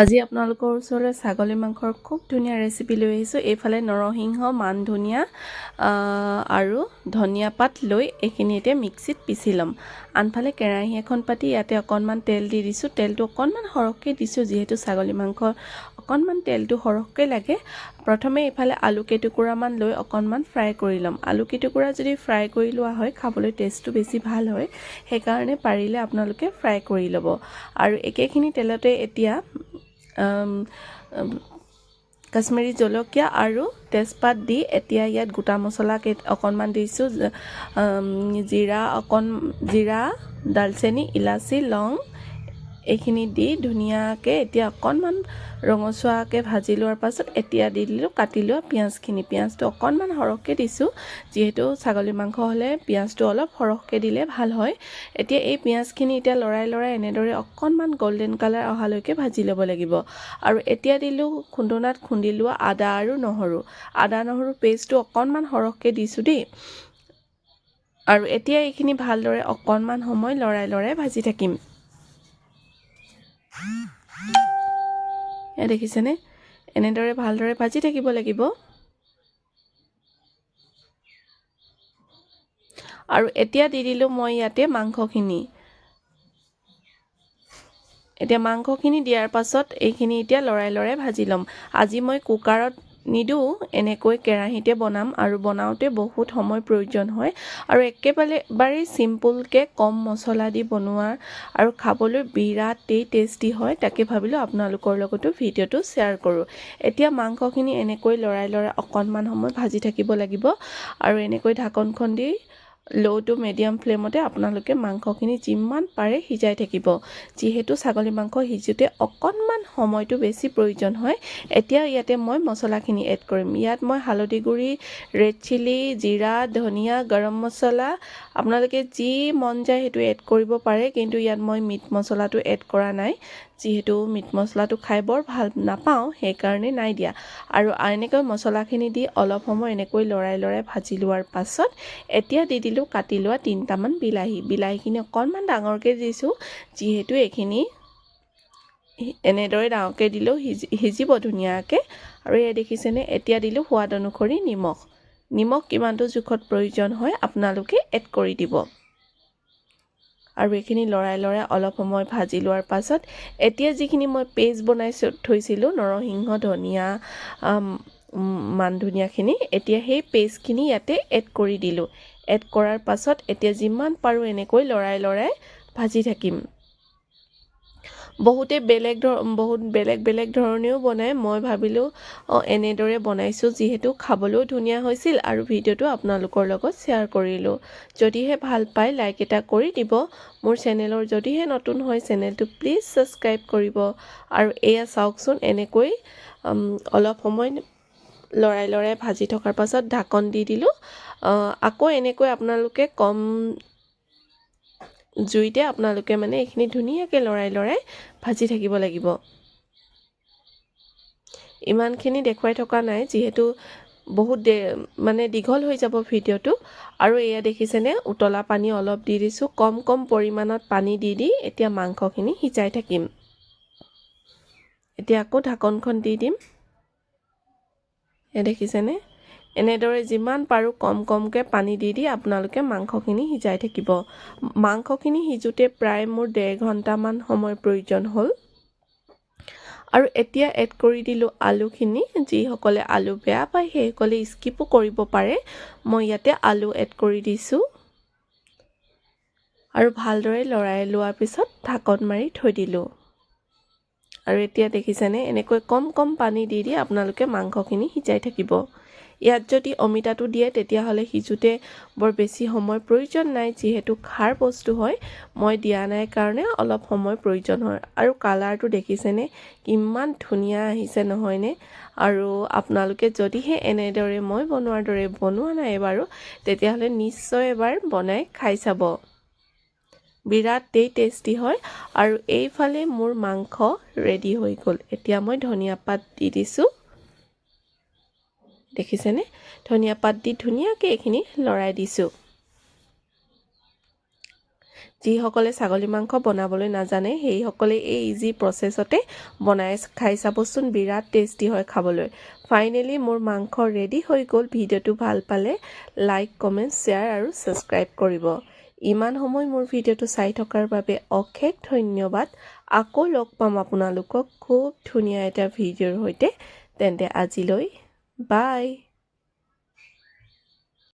আজি আপোনালোকৰ ওচৰলৈ ছাগলী মাংসৰ খুব ধুনীয়া ৰেচিপি লৈ আহিছোঁ। এইফালে নৰসিংহ, মান ধনিয়া আৰু ধনিয়া পাত লৈ এইখিনি এতিয়া মিক্সিত পিচি ল'ম। আনফালে কেৰাহী এখন পাতি ইয়াতে অকণমান তেল দি দিছোঁ। তেলটো অকণমান সৰহকৈ দিছোঁ, যিহেতু ছাগলী মাংস অকণমান তেলটো সৰহকৈ লাগে। প্ৰথমে এইফালে আলু কেইটুকুৰামান লৈ অকণমান ফ্ৰাই কৰি ল'ম। আলু কেইটুকুৰা যদি ফ্ৰাই কৰি লোৱা হয়, খাবলৈ টেষ্টটো বেছি ভালো হয়, সেইকাৰণে পাৰিলে আপোনালোকে ফ্ৰাই কৰি ল'ব। আৰু একেখিনি তেলতে এতিয়া কাশ্মীৰী জলকীয়া আৰু তেজপাত দি এতিয়া ইয়াত গোটা মছলা কেই অকণমান দিছোঁ জিৰা অকণ, জিৰা, ডালচেনি, ইলাচি, লং এইখিনি দি ধুনীয়াকৈ এতিয়া অকণমান ৰঙচুৱাকৈ ভাজি লোৱাৰ পাছত এতিয়া দি দিলোঁ কাটি লোৱা পিঁয়াজখিনি। পিঁয়াজটো অকণমান সৰহকৈ দিছোঁ যিহেতু ছাগলী মাংস হ'লে পিঁয়াজটো অলপ সৰহকৈ দিলে ভাল হয়। এতিয়া এই পিঁয়াজখিনি এতিয়া লৰাই লৰাই এনেদৰে অকণমান গল্ডেন কালাৰ অহালৈকে ভাজি ল'ব লাগিব। আৰু এতিয়া দিলোঁ খুন্দনাত খুন্দি লোৱা আদা আৰু নহৰু। আদা নহৰু পেষ্টটো অকণমান সৰহকৈ দিছোঁ দেই। আৰু এতিয়া এইখিনি ভালদৰে অকণমান সময় লৰাই লৰাই ভাজি থাকিম। দেখিছেনে? এনেদৰে ভালদৰে ভাজি থাকিব লাগিব। আৰু এতিয়া দি দিলোঁ মই ইয়াতে মাংসখিনি। এতিয়া মাংসখিনি দিয়াৰ পাছত এইখিনি এতিয়া লৰাই লৰাই ভাজি ল'ম। আজি মই কুকাৰত নিদিওঁ এনেকৈ কেৰাহীতে বনাম আৰু বনাওঁতে বহুত সময় প্ৰয়োজন হয়। আৰু একেবাৰে চিম্পুলকৈ কম মছলা দি বনোৱা আৰু খাবলৈ বিৰাটেই টেষ্টি হয় তাকে ভাবিলোঁ আপোনালোকৰ লগতো ভিডিঅ'টো শ্বেয়াৰ কৰোঁ। এতিয়া মাংসখিনি এনেকৈ লৰাই লৰাই অকণমান সময় ভাজি থাকিব লাগিব আৰু এনেকৈ ঢাকনখন দি ল' টু মিডিয়াম ফ্লেমতে আপোনালোকে মাংসখিনি যিমান পাৰে সিজাই থাকিব। যিহেতু ছাগলী মাংস সিজোঁতে অকণমান সময়টো বেছি প্ৰয়োজন হয় এতিয়া ইয়াতে মই মছলাখিনি এড কৰিম। ইয়াত মই হালধি গুড়ি ৰেড চিলি জিৰা ধনিয়া গৰম মছলা আপোনালোকে যি মন যায় সেইটো এড কৰিব পাৰে কিন্তু ইয়াত মই মিট মছলাটো এড কৰা নাই। যিহেতু মিট মছলাটো খাই বৰ ভাল নাপাওঁ সেইকাৰণে নাই দিয়া। আৰু এনেকৈ মছলাখিনি দি অলপ সময় এনেকৈ লৰাই লৰাই ভাজি লোৱাৰ পাছত এতিয়া দি দিলোঁ কাটি লোৱা তিনিটামান বিলাহী। বিলাহীখিনি অকণমান ডাঙৰকৈ দিছোঁ যিহেতু এইখিনি এনেদৰে ডাঙৰকৈ দিলেও সিজি সিজিব ধুনীয়াকৈ। আৰু এয়া দেখিছেনে এতিয়া দিলোঁ সোৱাদ অনুসৰি নিমখ। নিমখ কিমানটো জোখত প্ৰয়োজন হয় আপোনালোকে এড কৰি দিব। আৰু এইখিনি লৰাই লৰাই অলপ সময় ভাজি লোৱাৰ পাছত এতিয়া যিখিনি মই পেষ্ট বনাই থৈছিলোঁ নৰসিংহ ধনিয়া মান ধনিয়াখিনি এতিয়া সেই পেষ্টখিনি ইয়াতে এড কৰি দিলোঁ। এড কৰাৰ পাছত এতিয়া যিমান পাৰোঁ এনেকৈ লৰাই লৰাই ভাজি থাকিম। বহুতে বেলেগ ধৰ বহুত বেলেগ বেলেগ ধৰণেও বনায়। মই ভাবিলোঁ অঁ এনেদৰে বনাইছোঁ যিহেতু খাবলৈও ধুনীয়া হৈছিল আৰু ভিডিঅ'টো আপোনালোকৰ লগত শ্বেয়াৰ কৰিলোঁ। যদিহে ভাল পায় লাইক এটা কৰি দিব। মোৰ চেনেলৰ যদিহে নতুন হয় চেনেলটো প্লিজ ছাবস্ক্ৰাইব কৰিব। আৰু এয়া চাওকচোন এনেকৈ অলপ সময় লৰাই লৰাই ভাজি থকাৰ পাছত ঢাকন দি দিলোঁ। আকৌ এনেকৈ আপোনালোকে কম জুইতে আপোনালোকে মানে এইখিনি ধুনীয়াকৈ লৰাই লৰাই ভাজি থাকিব লাগিব। ইমানখিনি দেখুৱাই থকা নাই যিহেতু বহুত দে মানে দীঘল হৈ যাব ভিডিঅ'টো। আৰু এয়া দেখিছেনে উতলা পানী অলপ দি দিছোঁ কম কম পৰিমাণত পানী দি দি এতিয়া মাংসখিনি সিজাই থাকিম। এতিয়া আকৌ ঢাকনখন দি দিম। এয়া দেখিছেনে? এনেদৰে যিমান পাৰোঁ কম কমকৈ পানী দি দি আপোনালোকে মাংসখিনি সিজাই থাকিব। মাংসখিনি সিজোঁতে প্ৰায় মোৰ ডেৰ ঘণ্টামান সময় প্ৰয়োজন হ'ল। আৰু এতিয়া এড কৰি দিলোঁ আলুখিনি যিসকলে আলু বেয়া পায় সেইসকলে স্কিপো কৰিব পাৰে। মই ইয়াতে আলু এড কৰি দিছোঁ। আৰু ভালদৰে লৰাই লোৱাৰ পিছত ঢাকন মাৰি থৈ দিলোঁ। আৰু এতিয়া দেখিছেনে এনেকৈ কম কম পানী দি দি আপোনালোকে মাংসখিনি সিজাই থাকিব। ইয়াত যদি অমিতাটো দিয়ে তেতিয়াহ'লে সিজোঁতে বৰ বেছি সময় প্ৰয়োজন নাই। যিহেতু খাৰ বস্তু হয় মই দিয়া নাই কাৰণে অলপ সময় প্ৰয়োজন হয়। আৰু কালাৰটো দেখিছেনে? কিমান ধুনীয়া আহিছে নহয়নে? আৰু আপোনালোকে যদিহে এনেদৰে মই বনোৱাৰ দৰে বনোৱা নাই বাৰু তেতিয়াহ'লে নিশ্চয় এবাৰ বনাই খাই চাব। বিৰাটেই টেষ্টি হয়। আৰু এইফালে মোৰ মাংস ৰেডি হৈ গ'ল। এতিয়া মই ধনিয়া পাত দি দিছোঁ। দেখিছেনে? ধনিয়া পাত দি ধুনীয়াকৈ এইখিনি লৰাই দিছোঁ। যিসকলে ছাগলী মাংস বনাবলৈ নাজানে, সেইসকলে এই ইজি প্ৰচেছতে বনাই খাই চাবচোন বিৰাট টেষ্টি হয় খাবলৈ। ফাইনেলি মোৰ মাংস ৰেডি হৈ গ'ল। ভিডিঅ'টো ভালো পালে লাইক কমেণ্ট শ্বেয়াৰ আৰু ছাবস্ক্ৰাইব কৰিব। ইমান সময় মোৰ ভিডিঅ'টো চাই থকাৰ বাবে অশেষ ধন্যবাদ। আকৌ লগ পাম আপোনালোকক। খুব ধুনীয়া এটা ভিডিঅ'ৰ সৈতে। তেন্তে আজিলৈ Bye.